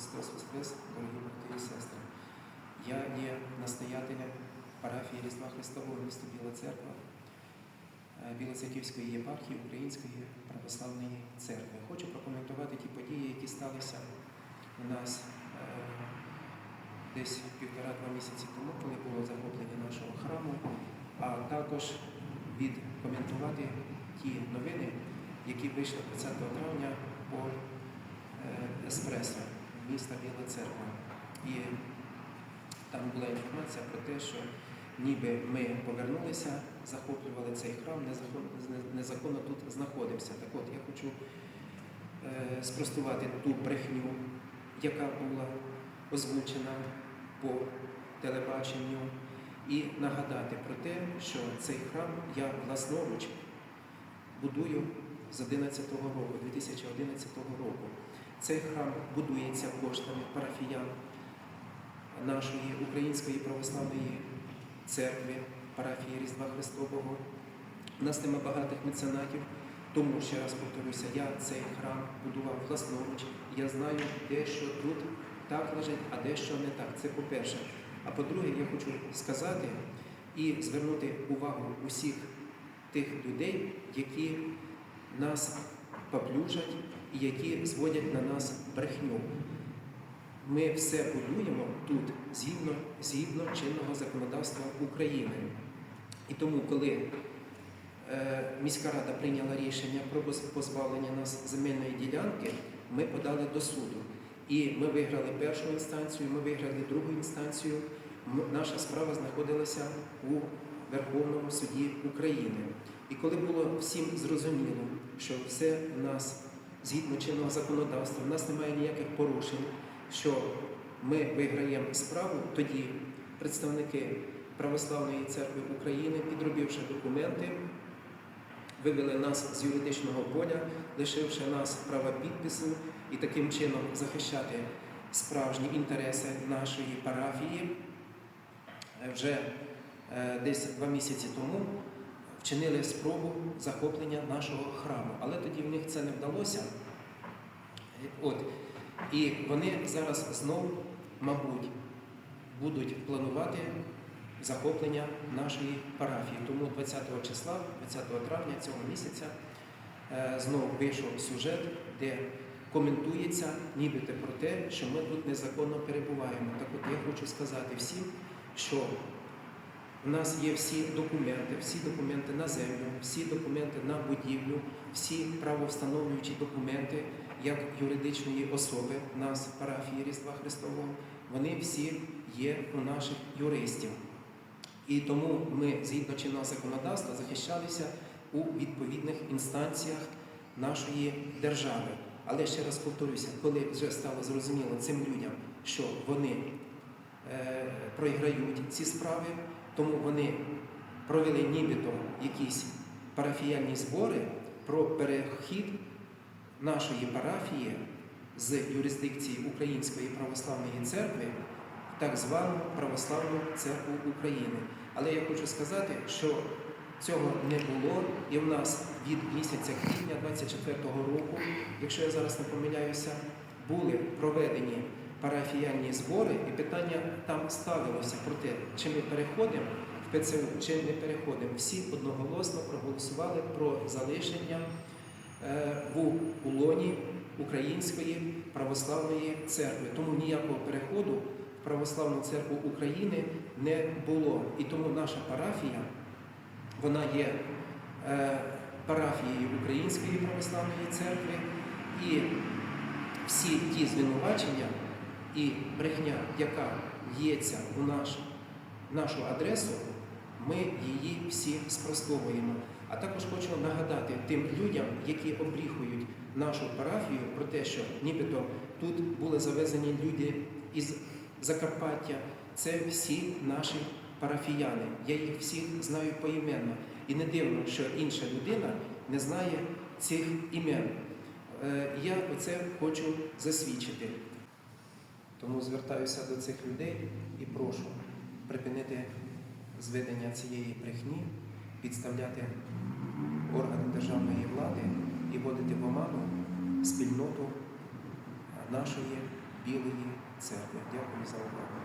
Христос Воскрес, дорогі брати і сестри. Я є настоятелем парафії Різдва Христового міста Біла Церква е, Білоцерківської єпархії Української православної церкви. Хочу прокоментувати ті події, які сталися у нас е, десь півтора-два місяці тому, коли було захоплення нашого храму, а також відкоментувати ті новини, які вийшли 20 травня по е, еспресо міста Біла Церква. І там була інформація про те, що ніби ми повернулися, захоплювали цей храм, незаконно, тут знаходимося. Так от я хочу е, спростувати ту брехню, яка була озвучена по телебаченню, і нагадати про те, що цей храм я власноруч будую з 11 року, 2011 року. Цей храм будується коштами парафіян нашої Української православної церкви, парафії Різдва Христового. У нас нема багатих меценатів, тому ще раз повторюся, я цей храм будував власноруч. Я знаю, де що тут так лежить, а де що не так. Це по-перше. А по-друге, я хочу сказати і звернути увагу усіх тих людей, які нас поплюжать і які зводять на нас брехню. Ми все будуємо тут згідно, згідно чинного законодавства України. І тому, коли е, міська рада прийняла рішення про позбавлення нас земельної ділянки, ми подали до суду. І ми виграли першу інстанцію, ми виграли другу інстанцію. Наша справа знаходилася у Верховному суді України. І коли було всім зрозуміло, що все в нас згідно чинного законодавства, в нас немає ніяких порушень, що ми виграємо справу, тоді представники Православної церкви України, підробивши документи, вивели нас з юридичного поля, лишивши нас права підпису і таким чином захищати справжні інтереси нашої парафії. Е, Вже е, десь два місяці тому вчинили спробу захоплення нашого храму, але тоді в них це не вдалося. От. І вони зараз знову, мабуть, будуть планувати захоплення нашої парафії. Тому 20 числа, 20 травня цього місяця, е, знову вийшов сюжет, де коментується нібито про те, що ми тут незаконно перебуваємо. Так от я хочу сказати всім, що у нас є всі документи, всі документи на землю, всі документи на будівлю, всі правовстановлюючі документи як юридичної особи нас, парафії Різдва Христового, вони всі є у наших юристів. І тому ми, згідно чинного законодавства, захищалися у відповідних інстанціях нашої держави. Але ще раз повторюся, коли вже стало зрозуміло цим людям, що вони е, програють ці справи, тому вони провели нібито якісь парафіяльні збори про перехід нашої парафії з юрисдикції Української православної церкви в так звану Православну церкву України. Але я хочу сказати, що цього не було, і в нас від місяця квітня 24-го року, якщо я зараз не помиляюся, були проведені парафіяльні збори, і питання там ставилося про те, чи ми переходимо в ПЦУ, чи не переходимо. Всі одноголосно проголосували про залишення е, в улоні Української православної церкви. Тому ніякого переходу в православну церкву України не було. І тому наша парафія, вона є е, парафією Української православної церкви, і всі ті звинувачення і брехня, яка лється у наш, нашу адресу, ми її всі спростовуємо. А також хочу нагадати тим людям, які обріхують нашу парафію про те, що нібито тут були завезені люди із Закарпаття. Це всі наші парафіяни. Я їх всіх знаю поіменно. І не дивно, що інша людина не знає цих імен. Е, Я оце хочу засвідчити. Тому звертаюся до цих людей і прошу припинити зведення цієї брехні, підставляти органи державної влади і вводити в оману спільноту нашої Білої церкви. Дякую за увагу.